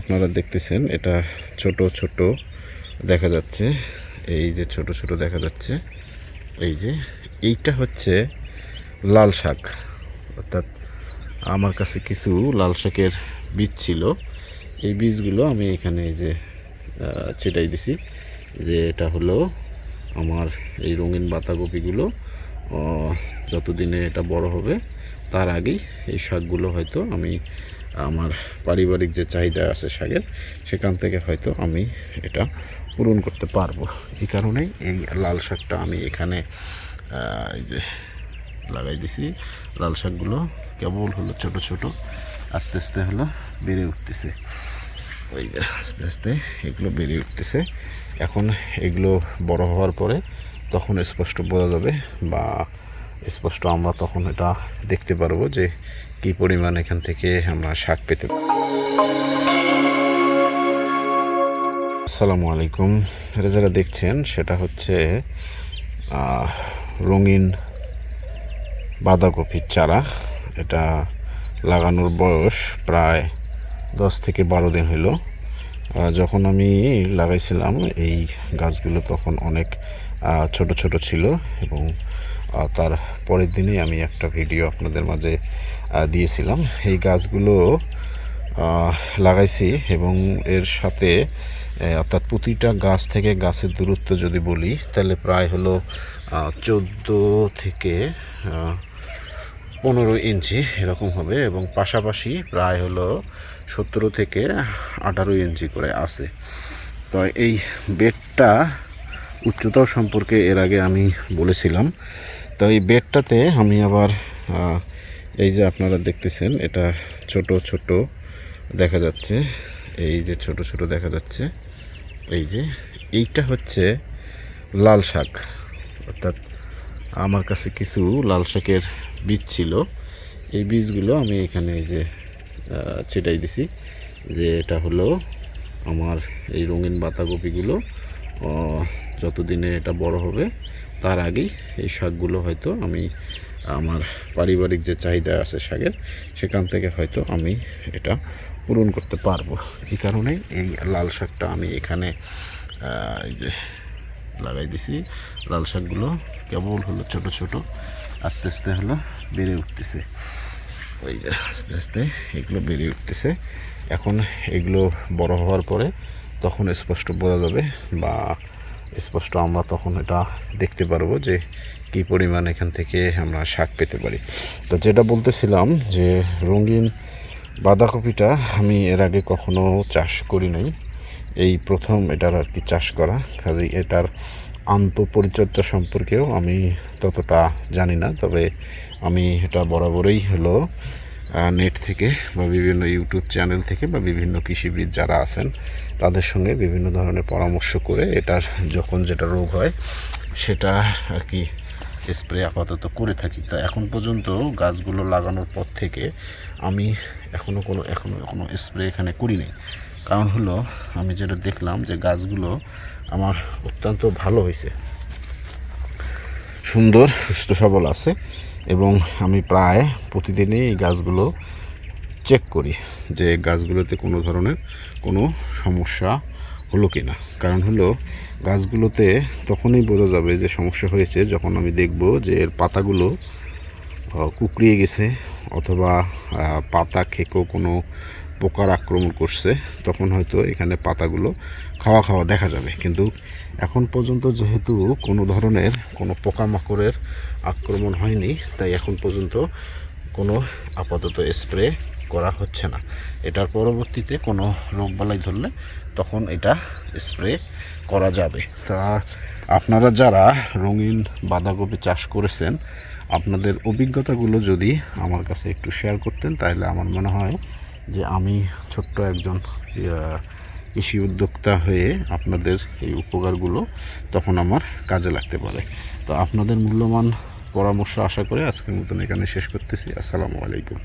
আপনারা দেখতেছেন, এটা ছোট ছোট দেখা যাচ্ছে। এই যে ছোট ছোট দেখা যাচ্ছে, এই যে এইটা হচ্ছে লাল শাক। অর্থাৎ আমার কাছে কিছু লাল শাকের বীজ ছিল। এই বীজগুলো আমি এখানে এই যে ছিটাই দিছি। যে এটা হলো আমার এই রঙিন বাঁধাকপিগুলো। যতদিনে এটা বড় হবে, তার আগেই এই শাকগুলো হয়তো আমি আমার পারিবারিক যে চাহিদা আছে শাকের, সেখান থেকে হয়তো আমি এটা পূরণ করতে পারব। এই কারণেই এই লাল শাকটা আমি এখানে এই যে লাগাই দিছি। লাল শাকগুলো কেবল হলো ছোট ছোট, আস্তে আস্তে হলো বেড়ে উঠতেছে। ওই আস্তে আস্তে এগুলো বেড়ে উঠতেছে। এখন এগুলো বড় হওয়ার পরে তখন স্পষ্ট বোঝা যাবে বা স্পষ্ট আমরা তখন এটা দেখতে পারব যে কি পরিমাণ এখান থেকে আমরা শাক পেতে আসসালামু আলাইকুম। এটা যারা দেখছেন, সেটা হচ্ছে রঙিন বাঁধাকপির চারা। এটা লাগানোর বয়স প্রায় দশ থেকে বারো দিন হইল যখন আমি লাগাইছিলাম, এই গাছগুলো তখন অনেক ছোট ছোট ছিল এবং তার পরের দিনেই আমি একটা ভিডিও আপনাদের মাঝে দিয়েছিলাম। এই গাছগুলো লাগাইছি এবং এর সাথে অর্থাৎ প্রতিটা গাছ থেকে গাছের দূরত্ব যদি বলি, তাহলে প্রায় হলো চোদ্দ থেকে পনেরো ইঞ্চি এরকম হবে এবং পাশাপাশি প্রায় হলো সতেরো থেকে আঠারো ইঞ্চি করে আছে। তো এই বেডটা উচ্চতাও সম্পর্কে এর আগে আমি বলেছিলাম। তো এই বেডটাতে আমি আবার এই যে আপনারা দেখতেছেন, এটা ছোট ছোট দেখা যাচ্ছে। এই যে ছোট ছোট দেখা যাচ্ছে। এই যে, এইটা হচ্ছে লাল শাক। অর্থাৎ আমার কাছে কিছু লাল শাকের বীজ ছিল। এই বীজগুলো আমি এখানে এই যে ছিটাই দিছি। যে এটা হলো আমার এই রঙিন বাঁধাকপিগুলো যতদিনে এটা বড় হবে, তার আগেই এই শাকগুলো হয়তো আমি আমার পারিবারিক যে চাহিদা আছে শাকের, সেখান থেকে হয়তো আমি এটা পূরণ করতে পারব। এই কারণেই এই লাল শাকটা আমি এখানে এই যে লাগাই দিছি। লাল শাকগুলো কেবল হলো ছোট ছোট, আস্তে আস্তে হলো বেড়ে উঠতেছে। ওই যে আস্তে আস্তে এগুলো বেড়ে উঠতেছে। এখন এগুলো বড় হওয়ার পরে তখন স্পষ্ট বোঝা যাবে বা স্পষ্ট আমরা তখন এটা দেখতে পারব যে কি পরিমাণ এখান থেকে আমরা শাক পেতে পারি। তো যেটা বলতেছিলাম যে রঙিন বাঁধাকপিটা আমি এর আগে কখনো চাষ করি নাই। এই প্রথম এটার আর কি চাষ করা কাজেই এটার আন্তঃপরিচর্যা সম্পর্কেও আমি ততটা জানি না, তবে আমি এটা বরাবরই হলো নেট থেকে বা বিভিন্ন ইউটিউব চ্যানেল থেকে বা বিভিন্ন কৃষিবিদ যারা আছেন, তাদের সঙ্গে বিভিন্ন ধরনের পরামর্শ করে এটার যখন যেটা রোগ হয়, সেটা আর কি স্প্রে আপাতত করে থাকি। তা এখন পর্যন্ত গাছগুলো লাগানোর পর থেকে আমি এখনও কোনো এখনও কোনো স্প্রে এখানে করিনি কারণ হলো, আমি যেটা দেখলাম যে গাছগুলো আমার অত্যন্ত ভালো হয়েছে। সুন্দর, সুস্থ, সবল আছে। এবং আমি প্রায় প্রতিদিনই এই গাছগুলো চেক করি যে গাছগুলোতে কোনো ধরনের কোনো সমস্যা হলো কি না। কারণ হলো, গাছগুলোতে তখনই বোঝা যাবে যে সমস্যা হয়েছে যখন আমি দেখব যে এর পাতাগুলো কুকড়িয়ে গেছে অথবা পাতা খেকেও কোনো পোকার আক্রমণ করছে, তখন হয়তো এখানে পাতাগুলো খাওয়া খাওয়া দেখা যাবে। কিন্তু এখন পর্যন্ত যেহেতু কোনো ধরনের কোনো পোকামাকড়ের আক্রমণ হয়নি, তাই এখন পর্যন্ত কোনো আপাতত স্প্রে করা হচ্ছে না। এটার পরবর্তীতে কোনো রোগবালাই ধরলে তখন এটা স্প্রে করা যাবে। তা আপনারা যারা রঙিন বাঁধাকপি চাষ করেছেন, আপনাদের অভিজ্ঞতাগুলো যদি আমার কাছে একটু শেয়ার করতেন, তাহলে আমার মনে হয় যে আমি ছোট্ট একজন কৃষি উদ্যোক্তা হয়ে আপনাদের এই উপকারগুলো তখন আমার কাজে লাগতে পারে। তো আপনাদের মূল্যবান পরামর্শ আশা করে আজকের মতন এখানে শেষ করতেছি। আসসালামু আলাইকুম।